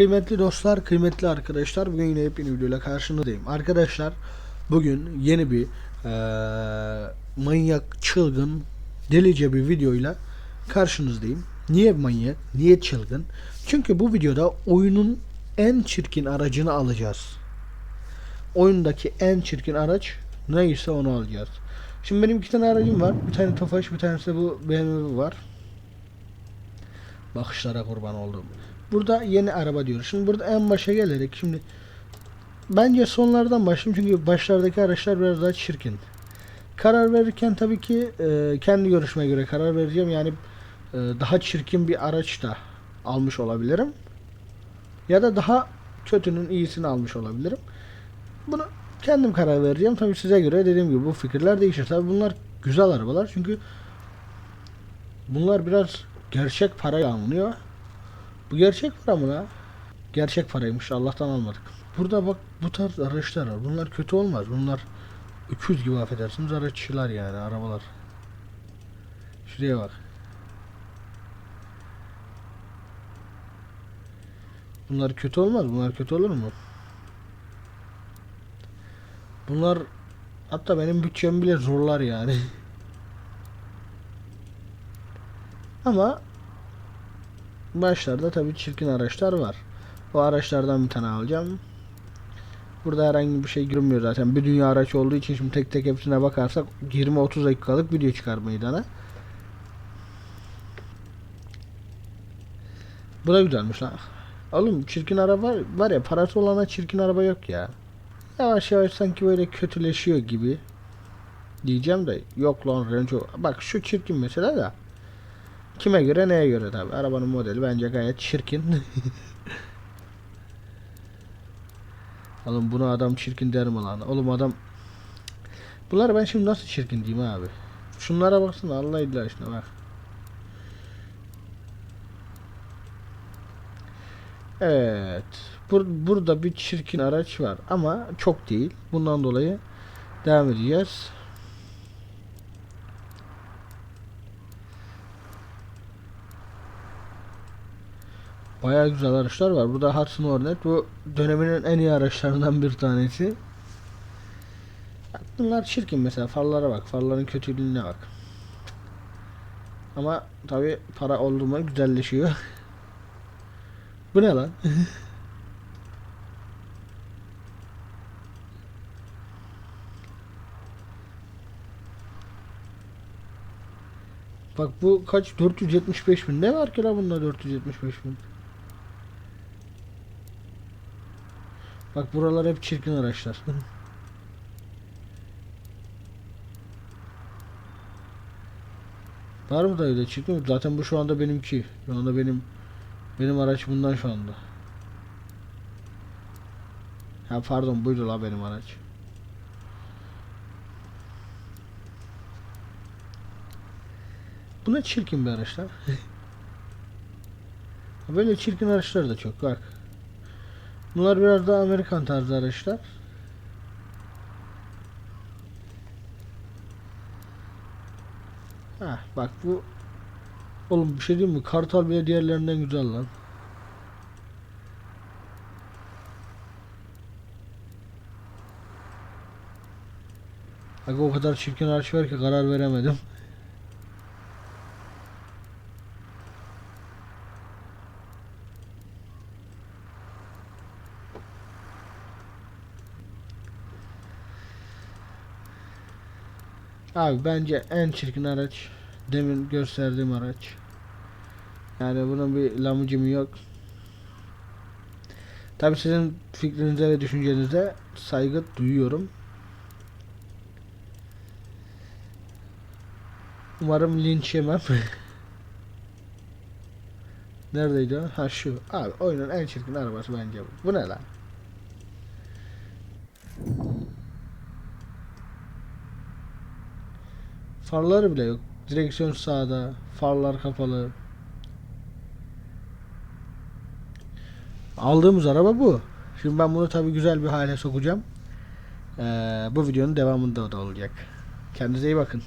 Kıymetli dostlar, kıymetli arkadaşlar bugün yine yepyeni videoyla karşınızdayım. Arkadaşlar bugün yeni bir eee, manyak, çılgın, delice bir videoyla karşınızdayım. Niye manyak, niye çılgın? Çünkü bu videoda oyunun en çirkin aracını alacağız. Oyundaki en çirkin araç neyse onu alacağız. Şimdi benim iki tane aracım var. Bir tane Tofaş, bir tanesi bu BMW var. Bakışlara kurban oldum. Burada yeni araba diyoruz. Şimdi burada en başa gelerek şimdi bence sonlardan başlayayım çünkü başlardaki araçlar biraz daha çirkin. Karar verirken tabii ki e, kendi görüşime göre karar vereceğim. Yani e, daha çirkin bir araç da almış olabilirim. Ya da daha kötünün iyisini almış olabilirim. Bunu kendim karar vereceğim. Tabii size göre dediğim gibi bu fikirler değişir. Tabii bunlar güzel arabalar çünkü bunlar biraz gerçek parayla alınıyor. Bu gerçek para mı la? Gerçek paraymış. Allah'tan almadık. Burada bak bu tarz araçlar var. Bunlar kötü olmaz. Bunlar öküz gibi affedersiniz araçlar yani arabalar. Şuraya bak. Bunlar kötü olmaz. Bunlar kötü olur mu? Bunlar hatta benim bütçemi bile zorlar yani. Ama başlarda tabii çirkin araçlar var. O araçlardan bir tane alacağım. Burada herhangi bir şey görünmüyor zaten. Bir dünya araç olduğu için şimdi tek tek hepsine bakarsak 20-30 dakikalık video çıkar meydana. Bu da güzelmiş lan. Oğlum çirkin araba var ya parası olana çirkin araba yok ya. Yavaş yavaş sanki böyle kötüleşiyor gibi. Diyeceğim de yok lan Range Rover. Bak şu çirkin mesela da. Kime göre neye göre tabi. Arabanın modeli bence gayet çirkin. Oğlum bunu adam çirkin der mi lan? Oğlum adam... Bunları ben şimdi nasıl çirkin diyeyim abi? Şunlara baksana Allah illa aşkına bak. Evet. Bur burada bir çirkin araç var ama çok değil. Bundan dolayı devam edeceğiz. Bayağı güzel araçlar var. Burada Hudson Hornet bu döneminin en iyi araçlarından bir tanesi. Bunlar çirkin mesela farlara bak. Farların kötülüğüne bak. Ama tabi para oldu mu güzelleşiyor. bu ne lan? Bak bu kaç 475 bin ne var ki la bunda 475 bin Bak buralar hep çirkin araçlar Var mı da öyle çirkin? Zaten bu şu anda benimki Şu anda benim Benim araç bundan şu anda Ha pardon buydu la benim araç Bu ne çirkin bir araç lan. Böyle çirkin araçlar da çok bak. Bunlar biraz daha Amerikan tarzı araçlar. Ha bak bu Oğlum bir şey diyeyim mi? Kartal bile diğerlerinden güzel lan. Aga o kadar çirkin araç var ki karar veremedim. Abi bence en çirkin araç demin gösterdiğim araç. Yani bunun bir lamucumu yok. Tabi sizin fikrinize ve düşüncenize saygı duyuyorum. Umarım linç yemem. Neredeydi o? Ha şu. Abi oyunun en çirkin arabası bence bu. Bu ne lan? Farları bile yok. Direksiyon sağda. Farlar kapalı. Aldığımız araba bu. Şimdi ben bunu tabi güzel bir hale sokacağım. Ee, bu videonun devamında da olacak. Kendinize iyi bakın.